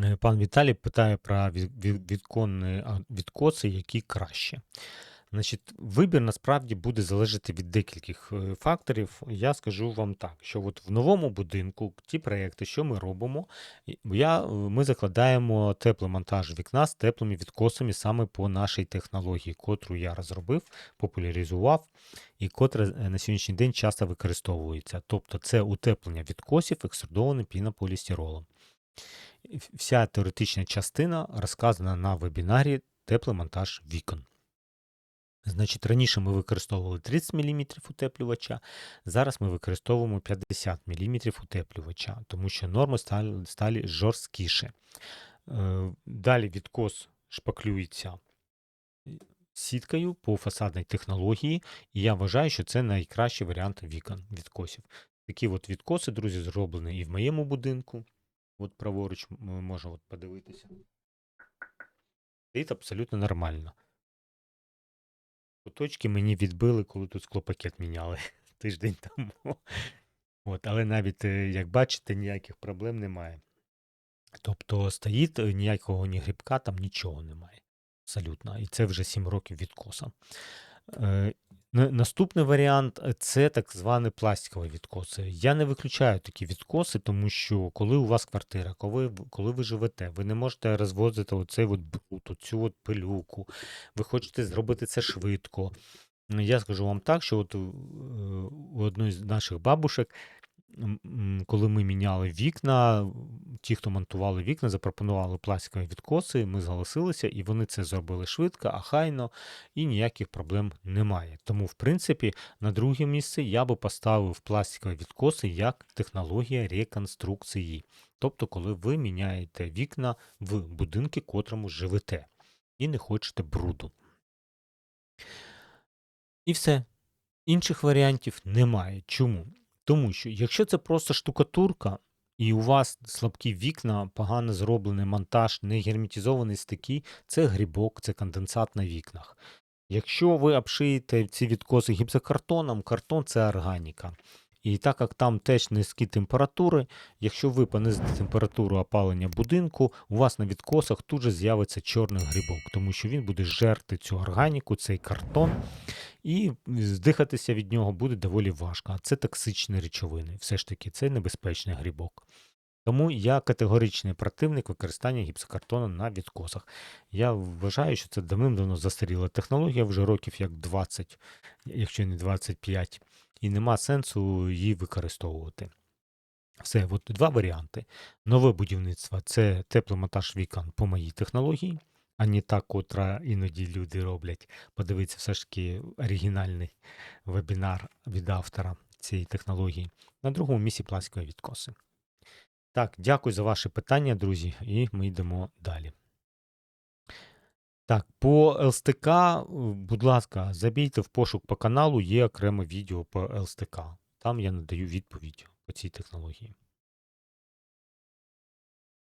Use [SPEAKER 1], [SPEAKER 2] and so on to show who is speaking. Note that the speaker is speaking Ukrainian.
[SPEAKER 1] Е, Пан Віталій питає про від- від- відконні відкоси, які краще. Значить, вибір насправді буде залежати від декількох е, факторів. Я скажу вам так, що от в новому будинку ті проекти, що ми робимо, я, е, ми закладаємо тепломонтаж вікна з теплими відкосами саме по нашій технології, котру я розробив, популяризував і котра на сьогоднішній день часто використовується. Тобто це утеплення відкосів екструдованим пінополістиролом. Вся теоретична частина розказана на вебінарі Тепломонтаж вікон. Значить, раніше ми використовували 30 мм утеплювача, зараз ми використовуємо 50 мм утеплювача, тому що норми стали, стали жорсткіше. Далі відкос шпаклюється сіткою по фасадній технології, і я вважаю, що це найкращий варіант вікон відкосів. Такі от відкоси, друзі, зроблені і в моєму будинку. От праворуч ми можемо подивитися. Стоїть абсолютно нормально. Куточки мені відбили, коли тут склопакет міняли тиждень тому. От, але навіть, е, як бачите, ніяких проблем немає. Тобто стоїть е, ніякого ні грибка, там нічого немає. Абсолютно. І це вже 7 років відкоса. Е, на- Наступний варіант е, це так звані пластикові відкоси. Я не виключаю такі відкоси, тому що коли у вас квартира, коли, коли ви живете, ви не можете розвозити оцей от бруд, оцю от пилюку, ви хочете зробити це швидко. Я скажу вам так, що от е, у одної з наших бабушек, коли ми міняли вікна, ті, хто монтували вікна, запропонували пластикові відкоси, ми зголосилися, і вони це зробили швидко, ахайно, і ніяких проблем немає. Тому, в принципі, на друге місце я би поставив пластикові відкоси як технологія реконструкції. Тобто, коли ви міняєте вікна в будинки, котрому живете, і не хочете бруду. І все. Інших варіантів немає. Чому? Тому що якщо це просто штукатурка, і у вас слабкі вікна, погано зроблений монтаж, не герметизований стики, це грибок, це конденсат на вікнах. Якщо ви обшиєте ці відкоси гіпсокартоном, картон це органіка. І так як там теж низькі температури, якщо ви понизите температуру опалення будинку, у вас на відкосах тут же з'явиться чорний грибок, тому що він буде жерти цю органіку, цей картон, і здихатися від нього буде доволі важко. А це токсичні речовини. Все ж таки, це небезпечний грибок. Тому я категоричний противник використання гіпсокартону на відкосах. Я вважаю, що це давним-давно застаріла технологія, вже років як 20, якщо не 25, і нема сенсу її використовувати. Все, от два варіанти. Нове будівництво це тепломонтаж вікон по моїй технології, а не та, котра іноді люди роблять. Подивіться, все ж таки оригінальний вебінар від автора цієї технології. На другому місці пластикові відкоси. Так, дякую за ваші питання, друзі, і ми йдемо далі. Так, по ЛСТК, будь ласка, забійте в пошук по каналу, є окреме відео по ЛСТК. Там я надаю відповідь по цій технології.